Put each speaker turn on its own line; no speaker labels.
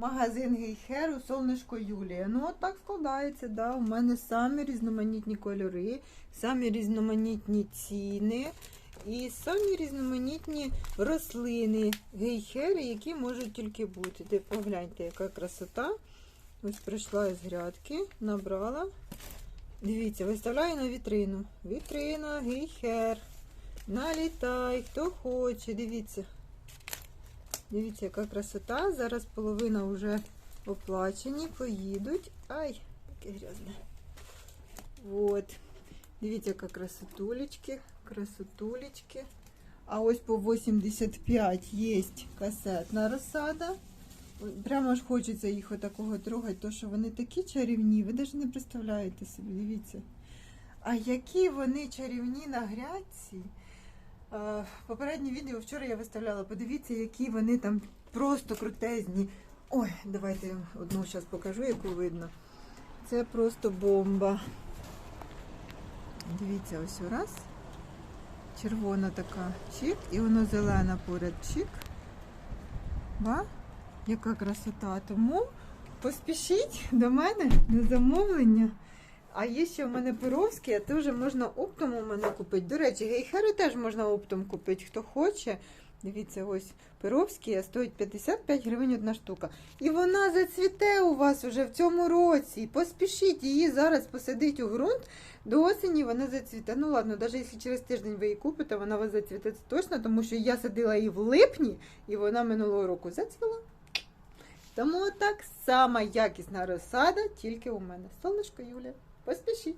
Магазин Гейхеру Сонечко Юлія. Ну, от так складається, да. У мене самі різноманітні кольори, самі різноманітні ціни і самі різноманітні рослини гейхери, які можуть тільки бути. Де погляньте, яка красота. Ось прийшла з грядки, набрала. Дивіться, виставляю на вітрину. Вітрина, гейхер. Налітай, хто хоче, дивіться. Дивіться, яка красота. Зараз половина вже оплачені, поїдуть. Ай, яке грязне. Вот. Дивіться, яка красотулечки, красотулечки. А ось по 85 є касетна розсада. Прямо аж хочеться їх отакого трогати, то що вони такі чарівні, ви навіть не представляєте собі, дивіться. А які вони чарівні на грядці. Е, Попереднє відео вчора я виставляла. Подивіться, які вони там просто крутезні. Ой, давайте одну зараз покажу, яку видно. Це просто бомба. Дивіться, ось раз. Червона така чик, і воно зелена поряд чик. Ба? Яка красота. Тому поспішіть до мене на замовлення. А є ще в мене перовські, а теж можна оптом у мене купити. До речі, гейхери теж можна оптом купити, хто хоче. Дивіться, ось перовські, стоїть 55 гривень одна штука. І вона зацвіте у вас уже в цьому році. Поспішіть її зараз посадити у ґрунт. До осені вона зацвіте. Ну ладно, навіть якщо через тиждень ви її купите, вона у вас зацвіте точно, тому що я садила її в липні, і вона минулого року зацвіла. Тому так сама якісна розсада, тільки у мене. Сонечко Юля, поспішіть.